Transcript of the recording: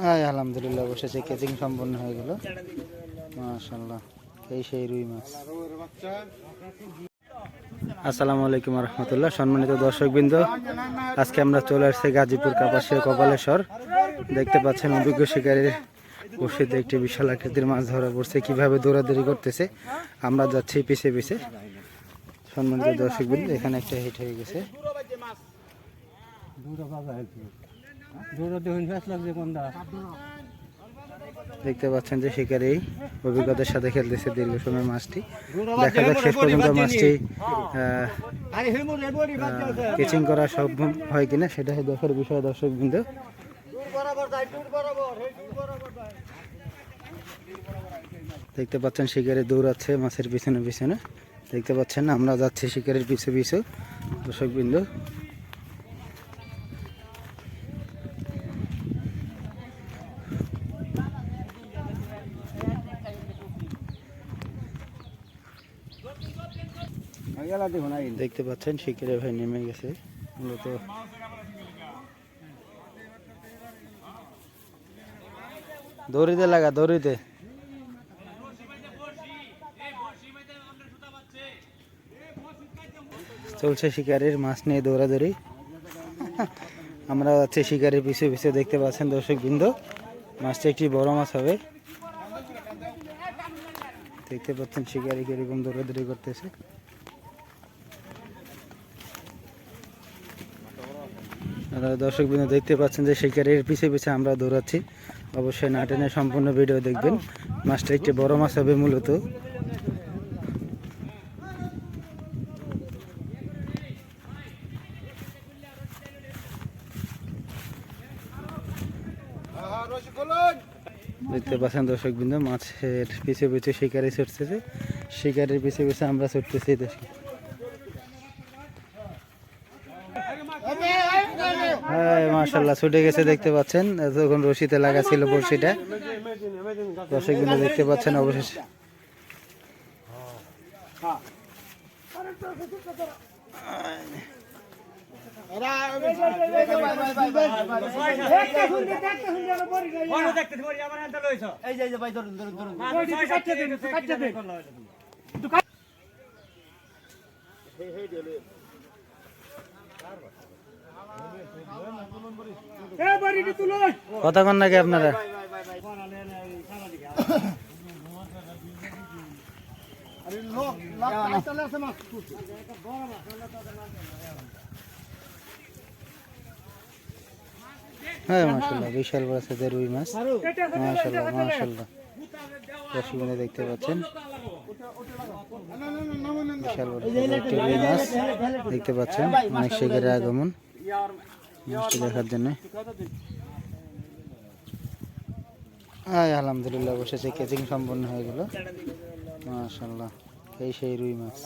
হ্যাঁ আলহামদুলিল্লাহ, বসেছে। কেচিং সম্পন্ন হয়ে গেল। মাশাল্লাহ এই সেই রুই মাছ। আসসালামু আলাইকুম রহমতুল্লাহ সম্মানিত দর্শকবৃন্দ। আজকে আমরা চলে আসছি গাজীপুর কাপাসিয়া কপালেশ্বর। দেখতে পাচ্ছেন অভিজ্ঞ শিকারীর বসিতে একটি বিশাল আকৃতির মাছ ধরা পড়ছে, কীভাবে দৌড়াদৌড়ি করতেছে। আমরা যাচ্ছি পিছে পিছে। সম্মানিত দর্শকবৃন্দ, এখানে একটা হিট হয়ে গেছে। দেখতে পাচ্ছেন যে শিকারী অভিজ্ঞতার সাথে খেলতেছে দীর্ঘ সময় মাছটি। দেখা যাক শেষ পর্যন্ত মাছটি কেচিং করা সম্ভব হয় কিনা সেটা দেখার বিষয় দর্শক বিন্দু। দেখতে পাচ্ছেন শিকারি দৌড়াচ্ছে মাছের পিছনে পিছনে। দেখতে পাচ্ছেন আমরা যাচ্ছি শিকারের পিছু পিছু দর্শক দেখতে পাচ্ছেন শিকারে ভাই নেমে গেছে। মূলত দড়িতে লাগা, দড়িতে। চলছে শিকারির মাছ নিয়ে দৌড়াদৌড়ি। আমরা যাচ্ছি শিকারির পিছু পিছু, দেখতে পাচ্ছেন দর্শক বৃন্দ মাছটা একটি বড় মাছ হবে। দেখতে পাচ্ছেন শিকারি কীরকম দৌড়াদৌড়ি করতেছে। দর্শক বিন্দু দেখতে পাচ্ছেন যে শিকারির পিছে পিছে আমরা দৌড়াচ্ছি। অবশ্যই না টেনে সম্পূর্ণ ভিডিও দেখবেন। মাছটা একটি বড় মাছ হবে মূলত। দেখতে পাচ্ছেন দর্শক বিন্দু মাছের পিছে পিছে শিকারি ছুটতেছে। শিকারির পিছে পিছে আমরা ছুটতেছি দর্শক হ্যাঁ মাশাল্লাহ ছুটে গেছে, দেখতে পাচ্ছেন। তখন রশিতে লাগা ছিল বড়শিটা। দর্শক বিন্দু দেখতে পাচ্ছেন অবশেষে। কথা কন নাকি আপনারা হ্যাঁ মাশাল্লাহ বিশাল বড় সাইজের রুই মাছ দর্শক বন্ধু দেখতে পাচ্ছেন বিশাল বড় রুই মাছ দেখতে পাচ্ছেন অনেক শিকারের আগমন মাছটি দেখার জন্য। হ্যাঁ আলহামদুলিল্লাহ বসেছে। কেচিং সম্পন্ন হয়ে গেল। মাশাল্লাহ এই সেই রুই মাছ।